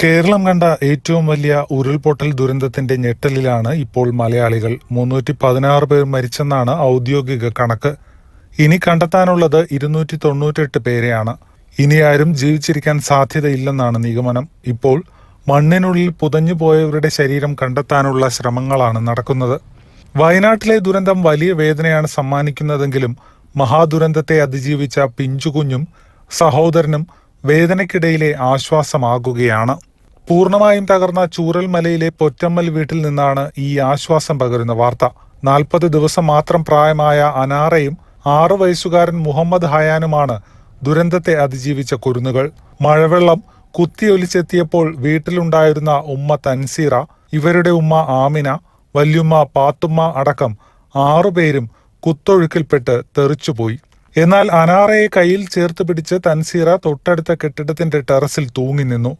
കേരളം കണ്ട ഏറ്റവും വലിയ ഉരുൾപൊട്ടൽ ദുരന്തത്തിന്റെ ഞെട്ടലിലാണ് ഇപ്പോൾ മലയാളികൾ. മുന്നൂറ്റി പതിനാറ് പേർ മരിച്ചെന്നാണ് ഔദ്യോഗിക കണക്ക്. ഇനി കണ്ടെത്താനുള്ളത് ഇരുന്നൂറ്റി തൊണ്ണൂറ്റെട്ട് പേരെയാണ്. ഇനി ആരും ജീവിച്ചിരിക്കാൻ സാധ്യതയില്ലെന്നാണ് നിഗമനം. ഇപ്പോൾ മണ്ണിനുള്ളിൽ പുതഞ്ഞു പോയവരുടെ ശരീരം കണ്ടെത്താനുള്ള ശ്രമങ്ങളാണ് നടക്കുന്നത്. വയനാട്ടിലെ ദുരന്തം വലിയ വേദനയാണ് സമ്മാനിക്കുന്നതെങ്കിലും മഹാദുരന്തത്തെ അതിജീവിച്ച പിഞ്ചുകുഞ്ഞും സഹോദരനും വേദനയ്ക്കിടയിലെ ആശ്വാസമാകുകയാണ്. പൂർണമായും തകർന്ന ചൂരൽ മലയിലെ പൊറ്റമ്മൽ വീട്ടിൽ നിന്നാണ് ഈ ആശ്വാസം പകരുന്ന വാർത്ത. നാൽപ്പത് ദിവസം മാത്രം പ്രായമായ അനാറയും ആറു വയസ്സുകാരൻ മുഹമ്മദ് ഹയാനുമാണ് ദുരന്തത്തെ അതിജീവിച്ച കുരുന്നുകൾ. മഴവെള്ളം കുത്തിയൊലിച്ചെത്തിയപ്പോൾ വീട്ടിലുണ്ടായിരുന്ന ഉമ്മ തൻസീറ ഇവരുടെ ഉമ്മ ആമിന വല്യുമ്മ പാത്തുമ്മ അടക്കം ആറുപേരും കുത്തൊഴുക്കിൽപ്പെട്ട് തെറിച്ചുപോയി. എന്നാൽ അനാറയെ കയ്യിൽ ചേർത്ത് പിടിച്ച് തൻസീറ തൊട്ടടുത്ത കെട്ടിടത്തിന്റെ ടെറസിൽ തൂങ്ങി നിന്നു.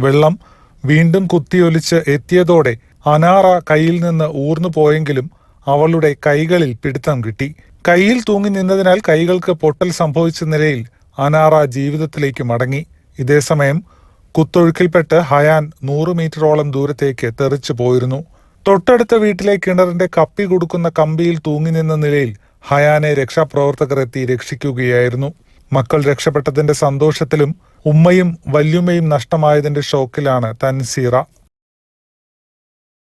വെള്ളം വീണ്ടും കുത്തിയൊലിച്ച് എത്തിയതോടെ അനാറ കയ്യിൽ നിന്ന് ഊർന്നു പോയെങ്കിലും അവളുടെ കൈകളിൽ പിടുത്തം കിട്ടി. കയ്യിൽ തൂങ്ങി നിന്നതിനാൽ കൈകൾക്ക് പൊട്ടൽ സംഭവിച്ച നിലയിൽ അനാറ ജീവിതത്തിലേക്ക് മടങ്ങി. ഇതേസമയം കുത്തൊഴുക്കിൽപ്പെട്ട് ഹയാൻ നൂറ് മീറ്ററോളം ദൂരത്തേക്ക് തെറിച്ചു പോയിരുന്നു. തൊട്ടടുത്ത വീട്ടിലെ കിണറിന്റെ കപ്പി കൊടുക്കുന്ന കമ്പിയിൽ തൂങ്ങി നിന്ന നിലയിൽ ഹയാനെ രക്ഷാപ്രവർത്തകർ എത്തി രക്ഷിക്കുകയായിരുന്നു. മക്കൾ രക്ഷപ്പെട്ടതിന്റെ സന്തോഷത്തിലും ഉമ്മയും വല്യുമ്മയും നഷ്ടമായതിന്റെ ഷോക്കിലാണ് തൻസീറ.